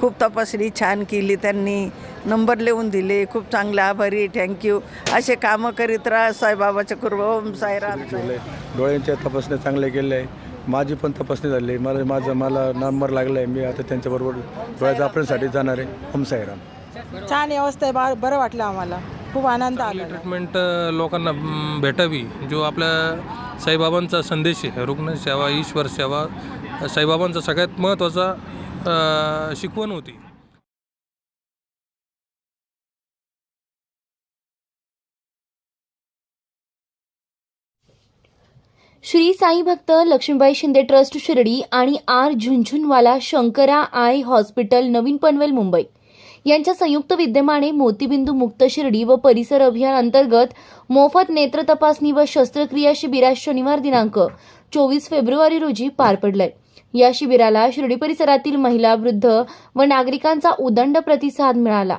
खूप तपासणी छान केली त्यांनी. नंबर लिहून दिले. खूप चांगले आभारी थँक्यू असे कामं करीत राहा साईबाबाच्या कृपा ओम साईराम डोळ्यांच्या तपासण्या चांगल्या केल्या आहे माझी पण तपासणी झाली. आहे मला माझं मला नंबर लागला आहे मी आता त्यांच्याबरोबर डोळ्याच्या ऑपरेशनसाठी जाणार आहे. ओम साईराम. छान व्यवस्था आहे. बा बरं वाटलं आम्हाला. खूप आनंद आला. ट्रीटमेंट अ, लोकांना म, भेटावी. जो आपल्या साईबाबांचा संदेश आहे. रुग्णसेवा ईश्वर सेवा अ, साईबाबांचा सगळ्यात महत्त्वाचा शिकवण होती. श्री साई भक्त लक्ष्मीबाई शिंदे ट्रस्ट शिर्डी आणि R Jhunjhunwala Shankara eye hospital नवीन पनवेल मुंबई. यांच्या संयुक्त विद्यमाने मोतीबिंदू मुक्त शिर्डी व परिसर अभियान अंतर्गत मोफत नेत्र तपासणी व शस्त्रक्रिया शिबिर शनिवार दिनांक चोवीस फेब्रुवारी रोजी पार पडलंय. या शिबिराला शिर्डी परिसरातील महिला वृद्ध व नागरिकांचा उदंड प्रतिसाद मिळाला.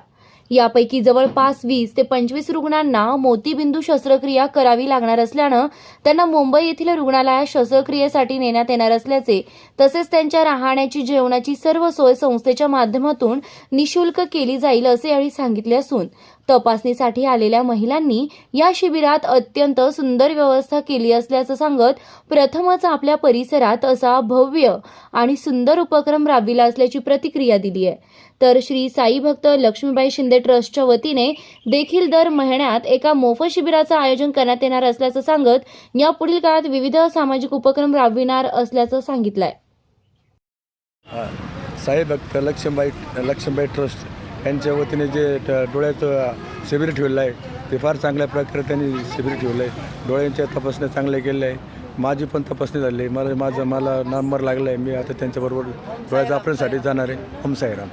यापैकी जवळपास वीस ते पंचवीस रुग्णांना मोतीबिंदू शस्त्रक्रिया करावी लागणार असल्यानं त्यांना मुंबई येथील रुग्णालयात शस्त्रक्रियेसाठी नेण्यात येणार असल्याचे तसेच त्यांच्या राहण्याची जेवणाची सर्व सोय संस्थेच्या माध्यमातून निशुल्क केली जाईल असे यावेळी सांगितले असून तपासणीसाठी आलेल्या महिलांनी या शिबिरात अत्यंत सुंदर व्यवस्था केली असल्याचं सांगत प्रथमच आपल्या परिसरात असा भव्य आणि सुंदर उपक्रम राबविला असल्याची प्रतिक्रिया दिली आहे. तर श्री साई भक्त लक्ष्मीबाई शिंदे ट्रस्टच्या वतीने देखील दर महिन्यात एका मोफत शिबिराचं आयोजन करण्यात येणार असल्याचं सांगत यापुढील काळात विविध सामाजिक उपक्रम राबविणार असल्याचं सांगितलंय. साई भक्त लक्ष्मीबाई लक्ष्मीबाई ट्रस्ट यांच्या वतीने जे ट- डोळ्याचं शिबिर ठेवलं आहे ते फार चांगल्या प्रकारे त्यांनी शिबिर ठेवलं आहे डोळ्यांच्या तपासण्या चांगल्या केल्या आहे माझी पण तपासणी झाली. आहे मला माझं मला नंबर लागला आहे मी आता त्यांच्याबरोबर डोळ्याच्या ऑपरेशनसाठी जाणार आहे. ओम साईराम.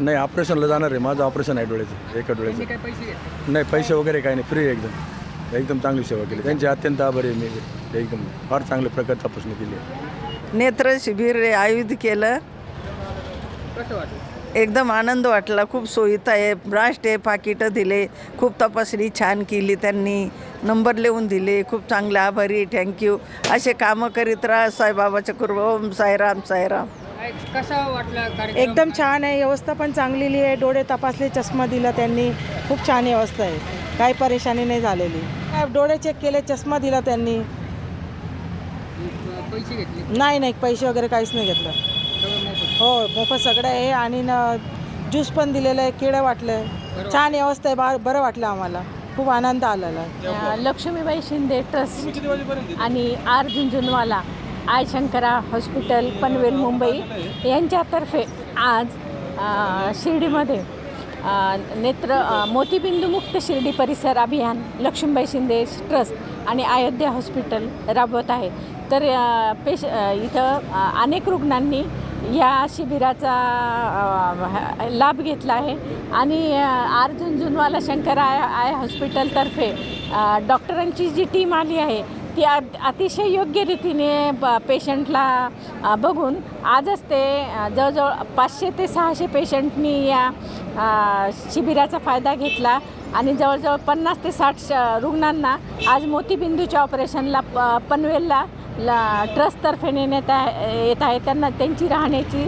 नाही ऑपरेशनला जाणार आहे. माझं ऑपरेशन आहे डोळ्याचं. एका डोळ्याचं. काय पैसे घेतले? नाही पैसे वगैरे काही नाही. फ्री एकदम. एकदम चांगली सेवा केली. त्यांची अत्यंत आभारी आहे मी. एकदम फार चांगल्या प्रकारे तपासणी केली आहे. नेत्र शिबिर आयोजित केलं. कसं वाटलं? एकदम आनंद वाटला खूप सोयीत आहे ब्रास्ट आहे पाकिटं दिले खूप तपासणी छान केली त्यांनी. नंबर लिहून दिले खूप चांगले आभारी थँक्यू असे कामं करीत राहा साईबाबाच्या कृपा ओम साईराम साईराम. काय कसा वाटला कार्यक्रम? एकदम छान आहे व्यवस्था पण चांगलेली आहे. डोळे तपासले चष्मा दिला त्यांनी. खूप छान व्यवस्था आहे. काही परेशानी नाही झालेली. डोळे चेक केले चष्मा दिला त्यांनी. पैसे घेतले? नाही नाही पैसे वगैरे काहीच नाही घेतलं. हो मोफत सगळं आहे आणि न ज्यूस पण दिलेलं आहे केळं वाटलं छान व्यवस्था आहे बा बरं वाटलं आम्हाला. खूप आनंद आलेला आहे लक्ष्मीबाई शिंदे ट्रस्ट आणि R Jhunjhunwala eye Shankara hospital Panvel Mumbai यांच्यातर्फे आज अ, शिर्डीमध्ये अ, नेत्र अ, मोतीबिंदू मुक्त शिर्डी परिसर अभियान लक्ष्मीबाई शिंदे ट्रस्ट आणि अयोध्या हॉस्पिटल राबवत आहे. तर अ, पेश अ, इथं अ, अनेक रुग्णांनी या शिबिराचा लाभ घेतला आहे. आणि अर्जुन जुनवाला शंकर आय आय हॉस्पिटलतर्फे डॉक्टरांची जी टीम आली आहे ती अतिशय योग्य रीतीने ब पेशंटला बघून आजच ते जवळजवळ पाचशे ते सहाशे पेशंटनी या शिबिराचा फायदा घेतला. आणि जवळजवळ पन्नास ते साठ श- रुग्णांना आज मोतीबिंदूच्या ऑपरेशनला प पनवेलला ला ट्रस्टतर्फे नेण्यात आहे येत आहे. त्यांना त्यांची राहण्याची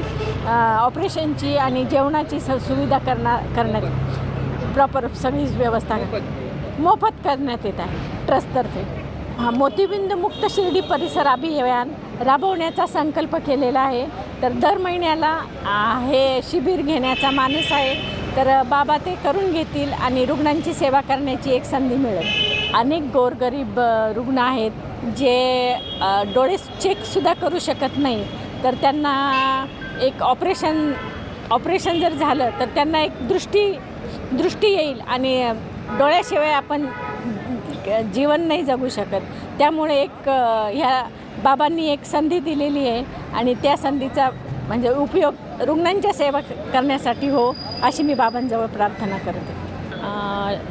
ऑपरेशनची आणि जेवणाची स सुविधा करणार करण्यात प्रॉपर सगळी व्यवस्था मोफत करण्यात येत आहे. ट्रस्टतर्फे हा मोतीबिंद मुक्त शिर्डी परिसर अभियान राबवण्याचा संकल्प केलेला आहे. तर दर महिन्याला हे शिबिर घेण्याचा मानस आहे. तर बाबा ते करून घेतील आणि रुग्णांची सेवा करण्याची एक संधी मिळेल. अनेक गोरगरीब रुग्ण आहेत. जे डोळे चेकसुद्धा करू शकत नाही तर त्यांना एक ऑपरेशन ऑपरेशन जर झालं तर त्यांना एक दृष्टी दृष्टी येईल आणि डोळ्याशिवाय आपण जीवन नाही जगू शकत. त्यामुळे एक ह्या बाबांनी एक संधी दिलेली आहे आणि त्या संधीचा म्हणजे उपयोग रुग्णांच्या सेवा करण्यासाठी हो अशी मी बाबांजवळ प्रार्थना करते.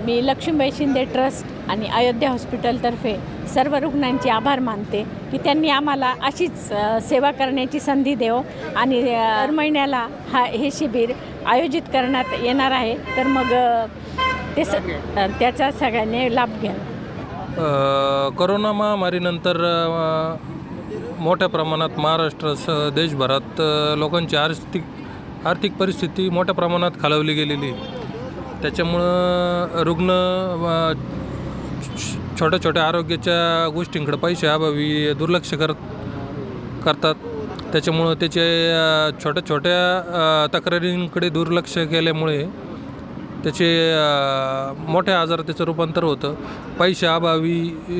मी लक्ष्मीबाई शिंदे ट्रस्ट आणि अयोध्या हॉस्पिटलतर्फे सर्व रुग्णांचे आभार मानते की त्यांनी आम्हाला अशीच सेवा करण्याची संधी देव आणि दर महिन्याला हा हे शिबिर आयोजित करण्यात येणार आहे. तर मग ते स त्याचा सगळ्यांनी लाभ घ्या. करोना महामारीनंतर मोठ्या प्रमाणात महाराष्ट्रासह देशभरात लोकांची आर्थिक आर्थिक परिस्थिती मोठ्या प्रमाणात खालवली गेलेली आहे. त्याच्यामुळं रुग्ण छोट्या छोट्या आरोग्याच्या गोष्टींकडे पैशाअभावी दुर्लक्ष करत करतात. त्याच्यामुळं त्याचे छोट्या छोट्या तक्रारींकडे दुर्लक्ष केल्यामुळे त्याचे मोठ्या आजार त्याचं रूपांतर होतं. पैशाअभावी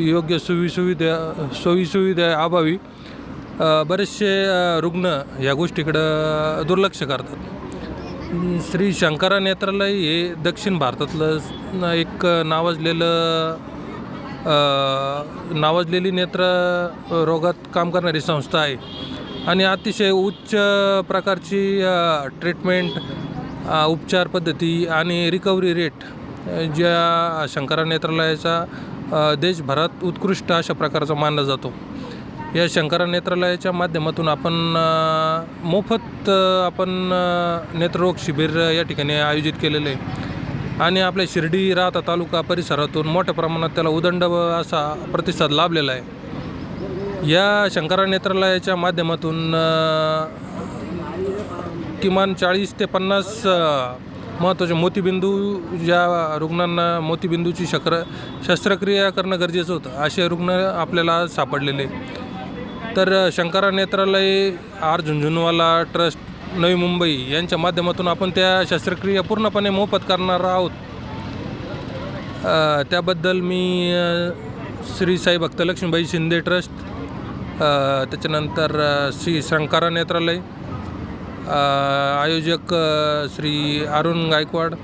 योग्य सोयीसुविधा सोयीसुविधा अभावी बरेचसे रुग्ण या गोष्टीकडं दुर्लक्ष करतात. श्री शंकरा नेत्रालय हे दक्षिण भारतातलं एक नावाजलेलं नावाजलेली नेत्र रोगात काम करणारी संस्था आहे. आणि अतिशय उच्च प्रकारची ट्रीटमेंट उपचार पद्धती आणि रिकव्हरी रेट ज्या शंकरा नेत्रालयाचा देशभरात उत्कृष्ट अशा प्रकारचा मानला जातो. या शंकरा नेत्रालयाच्या माध्यमातून आपण मोफत आपण नेत्ररोग शिबिर या ठिकाणी आयोजित केलेलं आहे. आणि आपल्या शिर्डी राहता तालुका परिसरातून मोठ्या प्रमाणात त्याला उदंड असा प्रतिसाद लाभलेला आहे. या शंकरा नेत्रालयाच्या माध्यमातून किमान चाळीस ते पन्नास महत्त्वाचे मोतीबिंदू ज्या रुग्णांना मोतीबिंदूची शक्र शस्त्रक्रिया करणं गरजेचं होतं असे रुग्ण आपल्याला सापडलेले तर शंकरा नेत्रालय आर झुंझुनवाला ट्रस्ट नवी मुंबई यांच्या माध्यमातून आपण त्या शस्त्रक्रिया पूर्णपणे मोफत करणार आहोत. त्याबद्दल मी श्री साई भक्त लक्ष्मीबाई शिंदे ट्रस्ट त्याच्यानंतर श्री शंकरा नेत्रालय आयोजक श्री अरुण गायकवाड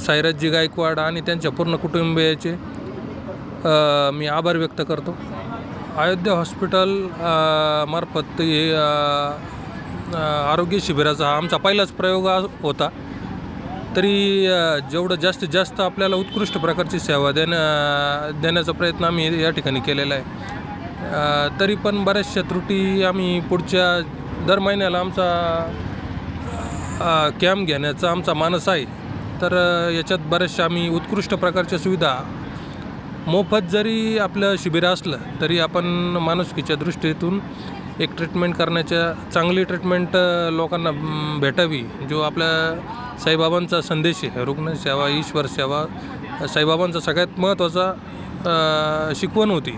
साईराजजी गायकवाड आणि त्यांच्या पूर्ण कुटुंबियाचे मी आभार व्यक्त करतो. अयोध्या हॉस्पिटल मार्फत हे आरोग्य शिबिराचा हा आमचा पहिलाच प्रयोग होता. तरी जेवढं जास्तीत जास्त आपल्याला उत्कृष्ट प्रकारची सेवा देण्या देण्याचा प्रयत्न आम्ही या ठिकाणी केलेला आहे. तरी पण बऱ्याचशा त्रुटी आम्ही पुढच्या दर महिन्याला आमचा कॅम्प घेण्याचा आमचा मानस आहे. तर याच्यात बऱ्याचशा आम्ही उत्कृष्ट प्रकारच्या सुविधा मोफत जरी आपलं शिबिर असलं तरी आपण माणुसकीच्या दृष्टीतून एक ट्रीटमेंट करण्याच्या चांगली ट्रीटमेंट लोकांना भेटावी जो आपल्या साईबाबांचा संदेश आहे. रुग्णसेवा ईश्वर सेवा साईबाबांचा सगळ्यात महत्त्वाचा शिकवण होती.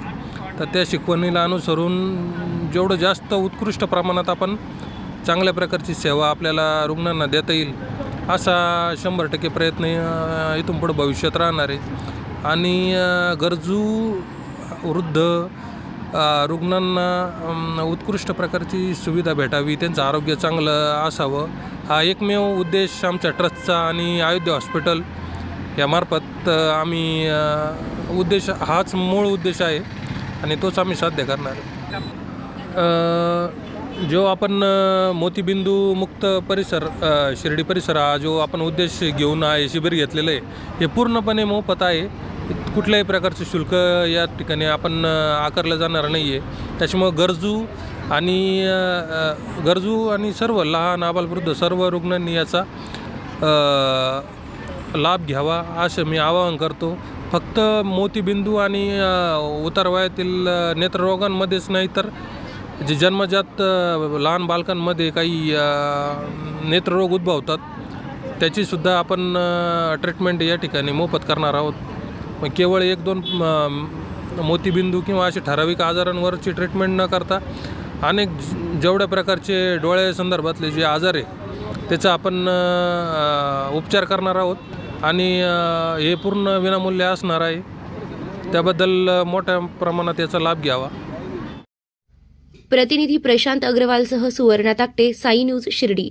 तर त्या शिकवणीला अनुसरून जेवढं जास्त उत्कृष्ट प्रमाणात आपण चांगल्या प्रकारची सेवा आपल्याला रुग्णांना देता येईल असा शंभर टक्के प्रयत्न इथून पुढं भविष्यात राहणार आहे. आणि गरजू वृद्ध रुग्णांना उत्कृष्ट प्रकारची सुविधा भेटावी त्यांचं आरोग्य चांगलं असावं हा एकमेव उद्देश आमच्या ट्रस्टचा आणि अयोध्या हॉस्पिटल यामार्फत आम्ही उद्देश हाच मूळ उद्देश आहे आणि तोच आम्ही साध्य करणार जो आपण मोतीबिंदू मुक्त परिसर शिर्डी परिसर हा जो आपण उद्देश घेऊन आहे शिबिर घेतलेलं आहे हे पूर्णपणे मोफत आहे. कुठल्याही प्रकारचे शुल्क या ठिकाणी आपण आकारलं जाणार नाही आहे त्याच्यामुळं गरजू आणि गरजू आणि सर्व लहान आबालवृद्ध सर्व रुग्णांनी याचा लाभ घ्यावा असं मी आवाहन करतो. फक्त मोतीबिंदू आणि उतारवयातील नेत्ररोगांमध्येच नाही तर जे जन्मजात लहान बालकांमध्ये काही नेत्ररोग उद्भवतात त्याचीसुद्धा आपण ट्रीटमेंट या ठिकाणी मोफत करणार आहोत. मग केवळ एक दोन मोतीबिंदू किंवा असे ठराविक आजारांवरची ट्रीटमेंट न करता अनेक जेवढ्या प्रकारचे डोळ्यासंदर्भातले जे आजार आहे त्याचा आपण उपचार करणार आहोत. आणि हे पूर्ण विनामूल्य असणार आहे. त्याबद्दल मोठ्या प्रमाणात याचा लाभ घ्यावा. प्रतिनिधी प्रशांत अग्रवालसह सुवर्णा ताकटे साई न्यूज शिर्डी.